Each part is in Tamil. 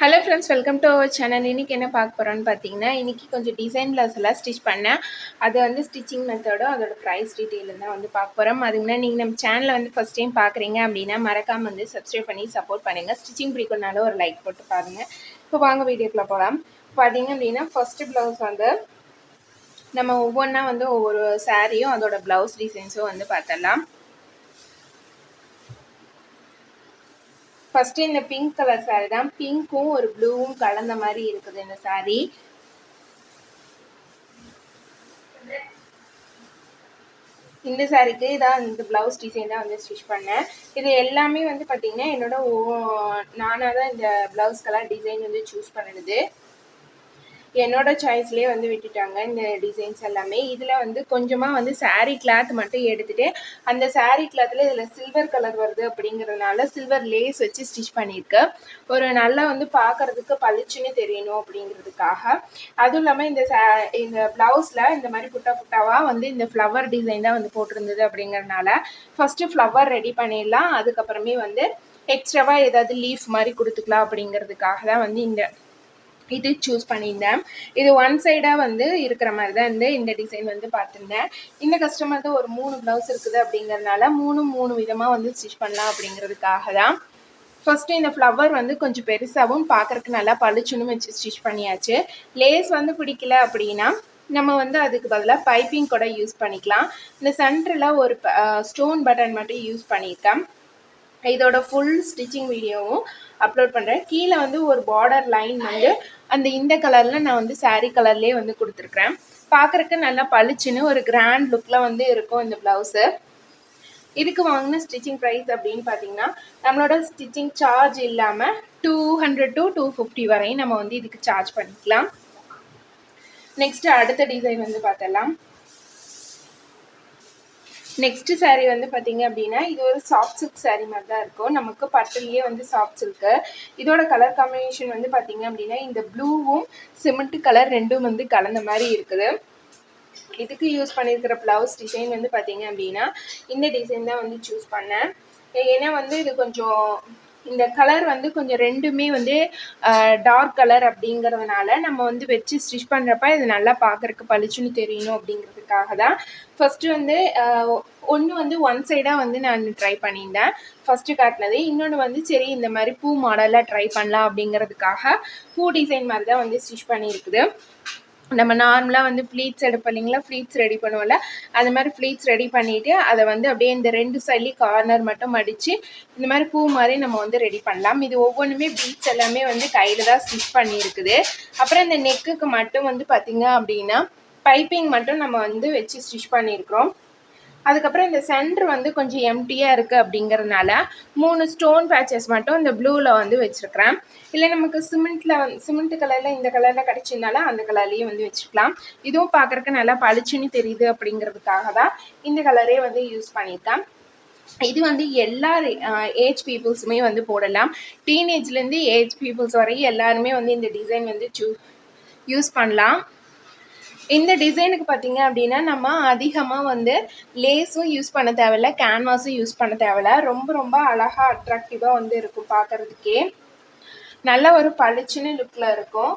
Hello friends welcome to our channel இன்றைக்கி என்ன பார்க்க போகிறோன்னு பார்த்தீங்கன்னா இன்றைக்கி கொஞ்சம் டிசைன் பிளவுஸ் எல்லாம் ஸ்டிச் பண்ணேன். அது வந்து ஸ்டிச்சிங் மெத்தடும் அதோட ப்ரைஸ் டீட்டெயிலும் தான் வந்து பார்க்க போகிறோம் அதுக்கு முன்னாடி நீங்கள் நம்ம சேனலை வந்து ஃபஸ்ட் டைம் பார்க்குறீங்க அப்படின்னா மறக்காமல் வந்து சப்ஸ்கிரைப் பண்ணி சப்போர்ட் பண்ணுங்கள் ஸ்டிச்சிங் பிடிக்கும்னாலும் ஒரு லைக் போட்டு பாருங்கள் இப்போ வாங்க வீடியோக்குள்ளே போகலாம் பார்த்தீங்க அப்படின்னா ஃபஸ்ட்டு ப்ளவுஸ் வந்து நம்ம ஒவ்வொன்றா வந்து ஒவ்வொரு சாரியும் அதோட ப்ளவுஸ் டிசைன்ஸும் வந்து பார்த்தலாம் ஃபஸ்ட்டு இந்த பிங்க் கலர் சாரி தான். பிங்க்கும் ஒரு ப்ளூவும் கலந்த மாதிரி இருக்குது இந்த சாரி இந்த சாரிக்கு தான் இந்த ப்ளவுஸ் டிசைன் தான் வந்து ஸ்டிச் பண்ணேன். இது எல்லாமே வந்து பார்த்தீங்கன்னா என்னோட நானாக தான் இந்த ப்ளவுஸ்க்கெல்லாம் டிசைன் வந்து சூஸ் பண்ணிடுது என்னோட சாய்ஸ்லேயே வந்து விட்டுட்டாங்க இந்த டிசைன்ஸ் எல்லாமே. இதில் வந்து கொஞ்சமாக வந்து சாரீ கிளாத் மட்டும் எடுத்துகிட்டு அந்த சாரீ கிளாத்தில் இதில் சில்வர் கலர் வருது அப்படிங்கிறதுனால சில்வர் லேஸ் வச்சு ஸ்டிச் பண்ணியிருக்கு. ஒரு நல்லா வந்து பார்க்குறதுக்கு பளிச்சுன்னு தெரியணும் அப்படிங்கிறதுக்காக. அதுவும் இல்லாமல் இந்த சா இந்த ப்ளவுஸில் இந்த மாதிரி புட்டா புட்டாவாக வந்து இந்த ஃப்ளவர் டிசைன் தான் வந்து போட்டிருந்தது அப்படிங்கிறதுனால ஃபஸ்ட்டு ஃப்ளவர் ரெடி பண்ணிடலாம். அதுக்கப்புறமே வந்து எக்ஸ்ட்ராவாக ஏதாவது லீஃப் மாதிரி கொடுத்துக்கலாம் அப்படிங்கிறதுக்காக தான் வந்து இந்த இது சூஸ் பண்ணியிருந்தேன். இது ஒன் சைடாக வந்து இருக்கிற மாதிரி தான் இந்த இந்த டிசைன் வந்து பார்த்துருந்தேன். இந்த கஸ்டமர் தான் ஒரு மூணு ப்ளவுஸ் இருக்குது அப்படிங்கிறதுனால மூணு மூணு விதமாக வந்து ஸ்டிச் பண்ணலாம் அப்படிங்கிறதுக்காக தான். ஃபஸ்ட்டு இந்த ஃப்ளவர் வந்து கொஞ்சம் பெருசாகவும் பார்க்குறக்கு நல்லா பளிச்சுன்னு வச்சு ஸ்டிச் பண்ணியாச்சு. லேஸ் வந்து பிடிக்கல அப்படின்னா நம்ம வந்து அதுக்கு பதிலாக பைப்பிங் கூட யூஸ் பண்ணிக்கலாம். இந்த சென்டரில் ஒரு ஸ்டோன் பட்டன் மட்டும் யூஸ் பண்ணியிருக்கேன். இதோட ஃபுல் ஸ்டிச்சிங் வீடியோவும் அப்லோட் பண்ணுறேன் கீழே வந்து ஒரு பார்டர் லைன் வந்து அந்த இந்த கலரில் நான் வந்து சாரீ கலர்லேயே வந்து கொடுத்துருக்குறேன். பார்க்குறக்கு நல்லா பளிச்சுன்னு ஒரு கிராண்ட் லுக்கில் வந்து இருக்கும் இந்த ப்ளவுஸு இதுக்கு வாங்கின ஸ்டிச்சிங் ப்ரைஸ் அப்படின்னு பார்த்தீங்கன்னா நம்மளோட ஸ்டிச்சிங் சார்ஜ் இல்லாமல் two hundred to two fifty வரையும் நம்ம வந்து இதுக்கு சார்ஜ் பண்ணிக்கலாம். நெக்ஸ்ட்டு அடுத்த டிசைன் வந்து பார்த்தலாம் நெக்ஸ்ட் சாரீ வந்து பார்த்தீங்க அப்படின்னா இது ஒரு சாஃப்ட் சில்க் சாரீ மாதிரி தான் இருக்கும். நமக்கு பட்டுலேயே வந்து சாஃப்ட் சில்க்கு இதோட கலர் காம்பினேஷன் வந்து பார்த்தீங்க அப்படின்னா இந்த ப்ளூவும் சிமெண்ட் கலர் ரெண்டும் வந்து கலந்த மாதிரி இருக்குது. இதுக்கு யூஸ் பண்ணியிருக்கிற ப்ளவுஸ் டிசைன் வந்து பார்த்தீங்க அப்படின்னா இந்த டிசைன் தான் வந்து சூஸ் பண்ணேன். ஏன்னா வந்து இது கொஞ்சம் இந்த கலர் வந்து கொஞ்சம் ரெண்டுமே வந்து டார்க் கலர் அப்படிங்கிறதுனால நம்ம வந்து வச்சு ஸ்டிச் பண்ணுறப்ப இது நல்லா பார்க்குறக்கு பளிச்சுன்னு தெரியணும் அப்படிங்கிறதுக்காக தான். ஃபஸ்ட்டு வந்து ஒன்று வந்து ஒன் சைடாக வந்து நான் ட்ரை பண்ணியிருந்தேன். ஃபஸ்ட்டு காட்டினது. இன்னொன்று வந்து சரி இந்த மாதிரி பூ மாடலாக ட்ரை பண்ணலாம் அப்படிங்கிறதுக்காக பூ டிசைன் மாதிரி தான் வந்து ஸ்டிச் பண்ணியிருக்குது. நம்ம நார்மலாக வந்து ஃப்ளீட்ஸ் எடுப்போம் இல்லைங்களா? ஃப்ளீட்ஸ் ரெடி பண்ணுவோம்ல. அது மாதிரி ஃப்ளீட்ஸ் ரெடி பண்ணிவிட்டு அதை வந்து அப்படியே இந்த ரெண்டு சைட்லேயும் கார்னர் மட்டும் மடித்து இந்த மாதிரி பூ மாதிரி நம்ம வந்து ரெடி பண்ணலாம். இது ஒவ்வொன்றுமே பீட்ஸ் எல்லாமே வந்து கையில் தான் ஸ்டிச் பண்ணியிருக்குது. அப்புறம் இந்த நெக்குக்கு மட்டும் வந்து பார்த்திங்க அப்படின்னா பைப்பிங் மட்டும் நம்ம வந்து வச்சு ஸ்டிச் பண்ணியிருக்கிறோம். அதுக்கப்புறம் இந்த சென்டர் வந்து கொஞ்சம் எம்டியாக இருக்குது அப்படிங்கிறதுனால மூணு ஸ்டோன் பேச்சஸ் மட்டும் இந்த ப்ளூவில் வந்து வச்சுருக்கிறேன். இல்லை நமக்கு சிமெண்ட்டில் வந்து சிமெண்ட் கலரில் இந்த கலரில் கிடச்சிருந்தாலும் அந்த கலர்லேயும் வந்து வச்சுக்கலாம் இதுவும் பார்க்குறக்கு நல்லா பளிச்சுன்னு தெரியுது அப்படிங்கிறதுக்காக தான் இந்த கலரே வந்து யூஸ் பண்ணியிருக்கேன். இது வந்து எல்லா ஏஜ் பீப்புள்ஸுமே வந்து போடலாம். டீனேஜ்லேருந்து ஏஜ் பீப்புள்ஸ் வரையும் எல்லாருமே வந்து இந்த டிசைன் வந்து சூ யூஸ் பண்ணலாம். இந்த டிசைனுக்கு பார்த்தீங்க அப்படின்னா நம்ம அதிகமாக வந்து லேஸும் யூஸ் பண்ண தேவையில்ல கேன்வாஸும் யூஸ் பண்ண தேவையில்ல. ரொம்ப ரொம்ப அழகாக அட்ராக்டிவாக வந்து இருக்கும் பார்க்குறதுக்கே நல்ல ஒரு பளிச்சுன்னு லுக்கில் இருக்கும்.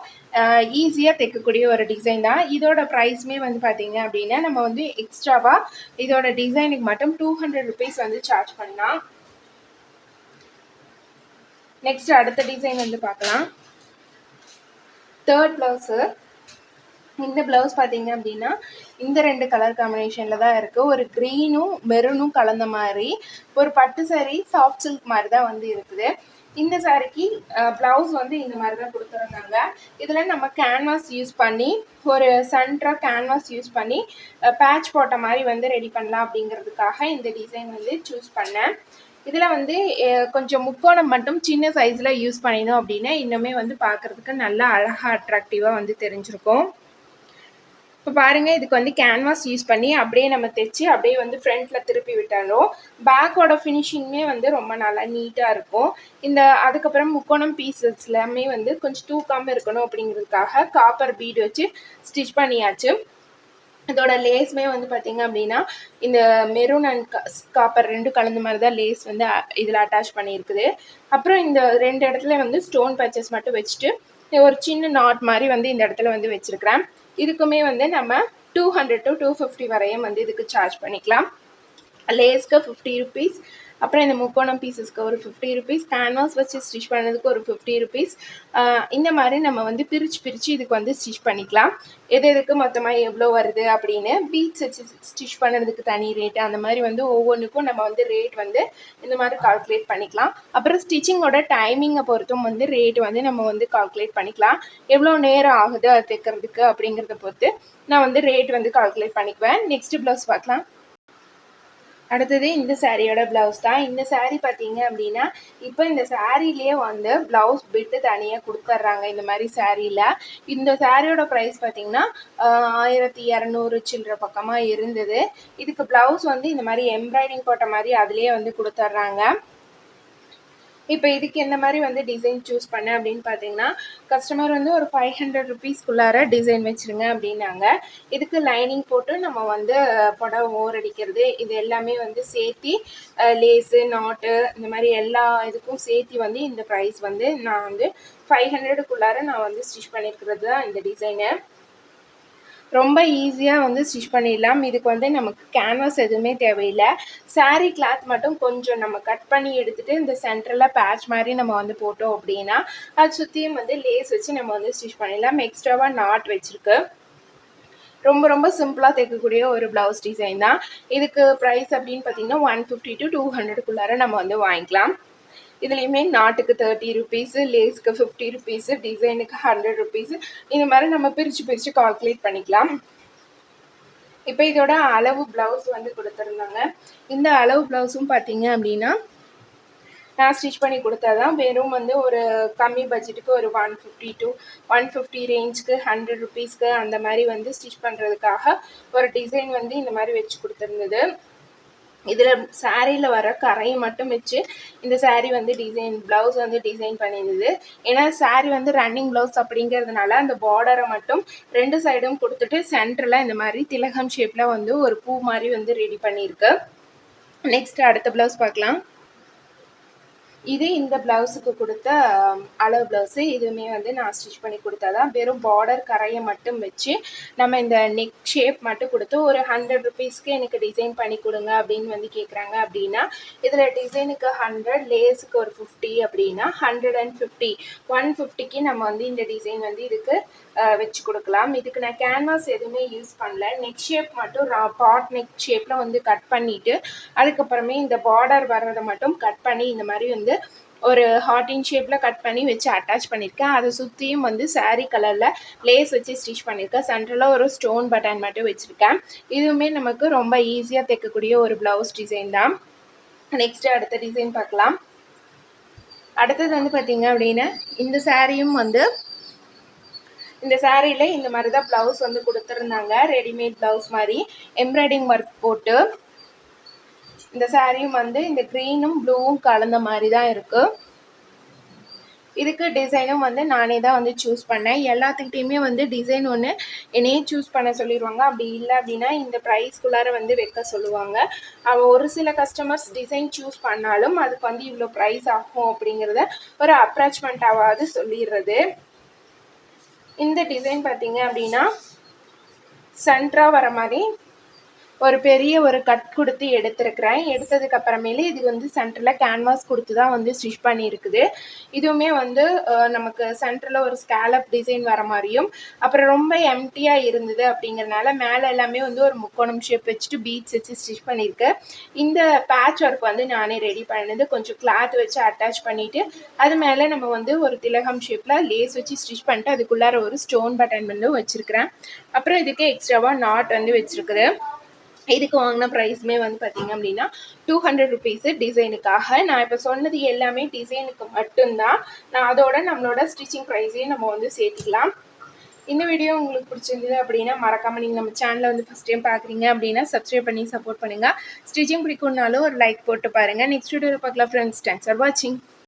ஈஸியாக தைக்கக்கூடிய ஒரு டிசைன் தான். இதோட ப்ரைஸுமே வந்து பார்த்தீங்க அப்படின்னா நம்ம வந்து எக்ஸ்ட்ராவாக இதோட டிசைனுக்கு மட்டும் டூ ஹண்ட்ரட் ருபீஸ் வந்து சார்ஜ் பண்ணலாம். நெக்ஸ்ட் அடுத்த டிசைன் வந்து பார்க்கலாம். தேர்ட் ப்ளவுஸு இந்த ப்ளவுஸ் பார்த்தீங்க அப்படின்னா இந்த ரெண்டு கலர் காம்பினேஷனில் தான் இருக்குது ஒரு க்ரீனும் மெரூனும் கலந்த மாதிரி ஒரு பட்டு சாரீ சாஃப்ட் சில்க் மாதிரி தான் வந்து இருக்குது. இந்த சாரிக்கு ப்ளவுஸ் வந்து இந்த மாதிரி தான் கொடுத்துருந்தாங்க. இதில் நம்ம கேன்வாஸ் யூஸ் பண்ணி ஒரு சென்டராக கேன்வாஸ் யூஸ் பண்ணி பேட்ச் போட்ட மாதிரி வந்து ரெடி பண்ணலாம் அப்படிங்கிறதுக்காக இந்த டிசைன் வந்து சூஸ் பண்ணேன். இதில் வந்து கொஞ்சம் முக்கோணம் மட்டும் சின்ன சைஸில் யூஸ் பண்ணினோம் அப்படின்னா இன்னுமே வந்து பார்க்குறதுக்கு நல்லா அழகாக அட்ராக்டிவாக வந்து தெரிஞ்சிருக்கும். இப்போ பாருங்கள் இதுக்கு வந்து கேன்வாஸ் யூஸ் பண்ணி அப்படியே நம்ம தைச்சி அப்படியே வந்து ஃப்ரண்ட்டில் திருப்பி விட்டாலும் பேக்கோட ஃபினிஷிங்குமே வந்து ரொம்ப நல்லா நீட்டாக இருக்கும். இந்த அதுக்கப்புறம் முக்கோணம் பீசஸ் எல்லாமே வந்து கொஞ்சம் தூக்காமல் இருக்கணும் அப்படிங்கிறதுக்காக காப்பர் பீடு வச்சு ஸ்டிச் பண்ணியாச்சு. இதோட லேஸ்மே வந்து பார்த்தீங்க அப்படின்னா இந்த மெரூன் அண்ட் காப்பர் ரெண்டும் கலந்த மாதிரி தான் லேஸ் வந்து இதில் அட்டாச் பண்ணியிருக்குது. அப்புறம் இந்த ரெண்டு இடத்துல வந்து ஸ்டோன் பச்சஸ் மட்டும் வச்சுட்டு ஒரு சின்ன நாட் மாதிரி வந்து இந்த இடத்துல வந்து வச்சுருக்கிறேன். இதுக்குமே வந்து நம்ம two hundred to two fifty வரையும் வந்து இதுக்கு சார்ஜ் பண்ணிக்கலாம். லேஸ்க்கு ஃபிஃப்டி ருபீஸ் அப்புறம் இந்த முக்கோணம் பீசஸ்க்கு ஒரு ஃபிஃப்டி ருபீஸ் கேன்வாஸ் வச்சு ஸ்டிச் பண்ணதுக்கு ஒரு ஃபிஃப்டி ருபீஸ் இந்த மாதிரி நம்ம வந்து பிரித்து பிரித்து இதுக்கு வந்து ஸ்டிச் பண்ணிக்கலாம். எது எதுக்கு மொத்தமாக எவ்வளோ வருது அப்படின்னு பீட்ஸ் வச்சு ஸ்டிச் பண்ணுறதுக்கு தனி ரேட்டு அந்த மாதிரி வந்து ஒவ்வொன்றுக்கும் நம்ம வந்து ரேட் வந்து இந்த மாதிரி கால்குலேட் பண்ணிக்கலாம். அப்புறம் ஸ்டிச்சிங்கோட டைமிங்கை பொறுத்தும் வந்து ரேட் வந்து நம்ம வந்து கால்குலேட் பண்ணிக்கலாம். எவ்வளோ நேரம் ஆகுது அது தைக்கிறதுக்கு அப்படிங்கிறத பொறுத்து நான் வந்து ரேட் வந்து கால்குலேட் பண்ணிக்குவேன். நெக்ஸ்ட் ப்ளவுஸ் பார்க்கலாம். அடுத்தது இந்த சாரியோட ப்ளவுஸ் தான். இந்த சாரீ பார்த்தீங்க அப்படின்னா இப்போ இந்த சாரீலேயே வந்து ப்ளவுஸ் பிட்டு தனியாக கொடுத்துட்றாங்க இந்த மாதிரி சாரியில் இந்த சாரியோட ப்ரைஸ் பார்த்தீங்கன்னா ஆயிரத்தி இரநூறு சில்லற பக்கமாக இருந்தது. இதுக்கு ப்ளவுஸ் வந்து இந்த மாதிரி எம்ப்ராய்டிங் போட்ட மாதிரி அதுலேயே வந்து கொடுத்துட்றாங்க இப்போ இதுக்கு எந்த மாதிரி வந்து டிசைன் சூஸ் பண்ணேன் அப்படின்னு பார்த்தீங்கன்னா கஸ்டமர் வந்து ஒரு ஃபைவ் ஹண்ட்ரட் ருபீஸ்க்குள்ளார டிசைன் வச்சுருங்க அப்படின்னாங்க. இதுக்கு லைனிங் போட்டு நம்ம வந்து புடவை ஓர் அடிக்கிறது இது எல்லாமே வந்து சேர்த்தி லேஸு நாட்டு இந்த மாதிரி எல்லா இதுக்கும் சேர்த்தி வந்து இந்த ப்ரைஸ் வந்து நான் வந்து ஃபைவ் ஹண்ட்ரடுக்குள்ளார நான் வந்து ஸ்டிச் பண்ணியிருக்கிறது தான் இந்த டிசைனு ரொம்ப ஈஸியாக வந்து ஸ்டிச் பண்ணிடலாம். இதுக்கு வந்து நமக்கு கேன்வாஸ் எதுவுமே தேவையில்லை. சாரீ கிளாத் மட்டும் கொஞ்சம் நம்ம கட் பண்ணி எடுத்துகிட்டு இந்த சென்டரில் பேட்ச் மாதிரி நம்ம வந்து போட்டோம் அப்படின்னா அது சுற்றியும் வந்து லேஸ் வச்சு நம்ம வந்து ஸ்டிச் பண்ணிடலாம். எக்ஸ்ட்ராவாக நாட் வச்சுருக்கு. ரொம்ப ரொம்ப சிம்பிளாக தைக்கக்கூடிய ஒரு ப்ளவுஸ் டிசைன் தான். இதுக்கு ப்ரைஸ் அப்படின்னு பார்த்தீங்கன்னா ஒன் ஃபிஃப்டி டு டூ ஹண்ட்ரடுக்குள்ளார நம்ம வந்து வாங்கிக்கலாம். இதுலேயுமே நாட்டுக்கு தேர்ட்டி ருபீஸு லேஸ்க்கு ஃபிஃப்டி ருபீஸு டிசைனுக்கு ஹண்ட்ரட் ருபீஸு இந்த மாதிரி நம்ம பிரித்து பிரித்து கால்குலேட் பண்ணிக்கலாம். இப்போ இதோட அளவு ப்ளவுஸ் வந்து கொடுத்துருந்தாங்க. இந்த அளவு ப்ளவுஸும் பார்த்தீங்க அப்படின்னா நான் ஸ்டிச் பண்ணி கொடுத்ததான் வெறும் வந்து ஒரு கம்மி பட்ஜெட்டுக்கு ஒரு one fifty two one fifty ரேஞ்சுக்கு ஹண்ட்ரட் ருபீஸ்க்கு அந்த மாதிரி வந்து ஸ்டிச் பண்ணுறதுக்காக ஒரு டிசைன் வந்து இந்த மாதிரி வச்சு கொடுத்துருந்தது. இதில் சாரியில் வர கரையை மட்டும் வச்சு இந்த சாரீ வந்து டிசைன் ப்ளவுஸ் வந்து டிசைன் பண்ணியிருந்தது. ஏன்னா சாரீ வந்து ரன்னிங் ப்ளவுஸ் அப்படிங்கிறதுனால அந்த பார்டரை மட்டும் ரெண்டு சைடும் கொடுத்துட்டு சென்டரில் இந்த மாதிரி திலகம் ஷேப்பில் வந்து ஒரு பூ மாதிரி வந்து ரெடி பண்ணியிருக்கு. நெக்ஸ்ட் அடுத்த ப்ளவுஸ் பார்க்கலாம். இது இந்த ப்ளவுஸுக்கு கொடுத்த அளவு ப்ளவுஸு இதுவுமே வந்து நான் ஸ்டிச் பண்ணி கொடுத்தாதான். வெறும் பார்டர் கரையை மட்டும் வச்சு நம்ம இந்த நெக் ஷேப் மட்டும் கொடுத்து ஒரு ஹண்ட்ரட் ருபீஸ்க்கு எனக்கு டிசைன் பண்ணி கொடுங்க அப்படின்னு வந்து கேட்குறாங்க அப்படின்னா இதில் டிசைனுக்கு ஹண்ட்ரட் லேஸுக்கு ஒரு ஃபிஃப்டி அப்படின்னா ஹண்ட்ரட் அண்ட் ஃபிஃப்டி ஒன் ஃபிஃப்டிக்கு நம்ம வந்து இந்த டிசைன் வந்து இதுக்கு வச்சு கொடுக்கலாம். இதுக்கு நான் கேன்வாஸ் எதுவுமே யூஸ் பண்ணல. நெக் ஷேப் மட்டும் பாட் நெக் ஷேப்பில் வந்து கட் பண்ணிவிட்டு அதுக்கப்புறமே இந்த பார்டர் வர்றதை மட்டும் கட் பண்ணி இந்த மாதிரி வந்து ஒரு ஹார்டின் ஷேப்பில் கட் பண்ணி வச்சு அட்டாச் பண்ணியிருக்கேன். அதை சுற்றியும் வந்து சாரீ கலரில் லேஸ் வச்சு ஸ்டிச் பண்ணியிருக்கேன். சென்ட்ரலாக ஒரு ஸ்டோன் பட்டன் மட்டும் வச்சுருக்கேன். இதுவுமே நமக்கு ரொம்ப ஈஸியாக தைக்கக்கூடிய ஒரு ப்ளவுஸ் டிசைன் தான். நெக்ஸ்ட்டு அடுத்த டிசைன் பார்க்கலாம். அடுத்தது வந்து பார்த்திங்க அப்படின்னா இந்த சாரியும் வந்து இந்த சாரியில் இந்த மாதிரி தான் ப்ளவுஸ் வந்து கொடுத்துருந்தாங்க. ரெடிமேட் ப்ளவுஸ் மாதிரி. எம்ப்ராய்டிங் ஒர்க் போட்டு இந்த சாரியும் வந்து இந்த க்ரீனும் ப்ளூவும் கலந்த மாதிரி தான் இருக்குது இதுக்கு டிசைனும் வந்து நானே தான் வந்து சூஸ் பண்ணேன். எல்லாத்துக்கிட்டையுமே வந்து டிசைன் ஒன்று என்னையே சூஸ் பண்ண சொல்லிடுவாங்க அப்படி இல்லை அப்படின்னா இந்த ப்ரைஸ்க்குள்ளார வந்து வைக்க சொல்லுவாங்க. அவள் ஒரு சில கஸ்டமர்ஸ் டிசைன் சூஸ் பண்ணாலும் அதுக்கு வந்து இவ்வளோ ப்ரைஸ் ஆகும் அப்படிங்கிறத ஒரு அப்ராச்மெண்ட்டாவது சொல்லிடுறது. இந்த டிசைன் பார்த்தீங்க அப்படின்னா சென்டராக வர மாதிரி ஒரு பெரிய ஒரு கட் கொடுத்து எடுத்திருக்கிறேன். எடுத்ததுக்கு அப்புறமேலே இது வந்து சென்டரில் கேன்வாஸ் கொடுத்து தான் வந்து ஸ்டிச் பண்ணியிருக்குது. இதுவுமே வந்து நமக்கு சென்டரில் ஒரு ஸ்கேலப் டிசைன் வர மாதிரியும் அப்புறம் ரொம்ப எம்டியாக இருந்தது அப்படிங்கிறனால மேலே எல்லாமே வந்து ஒரு முக்கோணம் ஷேப் வச்சுட்டு பீட்ஸ் வச்சு ஸ்டிச் பண்ணியிருக்கேன் இந்த பேட்ச் ஒர்க் வந்து நானே ரெடி பண்ணது கொஞ்சம் கிளாத் வச்சு அட்டாச் பண்ணிவிட்டு அது மேலே நம்ம வந்து ஒரு திலகம் ஷேப்பில் லேஸ் வச்சு ஸ்டிச் பண்ணிட்டு அதுக்குள்ளார ஒரு ஸ்டோன் பட்டன் வந்து வச்சுருக்கிறேன். அப்புறம் இதுக்கு எக்ஸ்ட்ராவாக நாட் வந்து வச்சுருக்குது. இதுக்கு வாங்கின ப்ரைஸுமே வந்து பார்த்தீங்க அப்படின்னா டூ ஹண்ட்ரட் ருபீஸு டிசைனுக்காக நான் இப்போ சொன்னது எல்லாமே டிசைனுக்கு மட்டும்தான். நான் அதோட நம்மளோட ஸ்டிச்சிங் ப்ரைஸையும் நம்ம வந்து சேர்த்துக்கலாம். இந்த வீடியோ உங்களுக்கு பிடிச்சிருந்தது அப்படின்னா மறக்காமல் நீங்கள் நம்ம சேனலை வந்து ஃபஸ்ட் டைம் பார்க்குறீங்க அப்படின்னா சப்ஸ்கிரைப் பண்ணி சப்போர்ட் பண்ணுங்கள் ஸ்டிச்சிங் பிடிக்கும்னாலும் ஒரு லைக் போட்டு பாருங்கள் நெக்ஸ்ட் வீடியோவில் பார்க்கலாம் ஃப்ரெண்ட்ஸ் தேங்க்ஸ் ஃபார் வாட்சிங்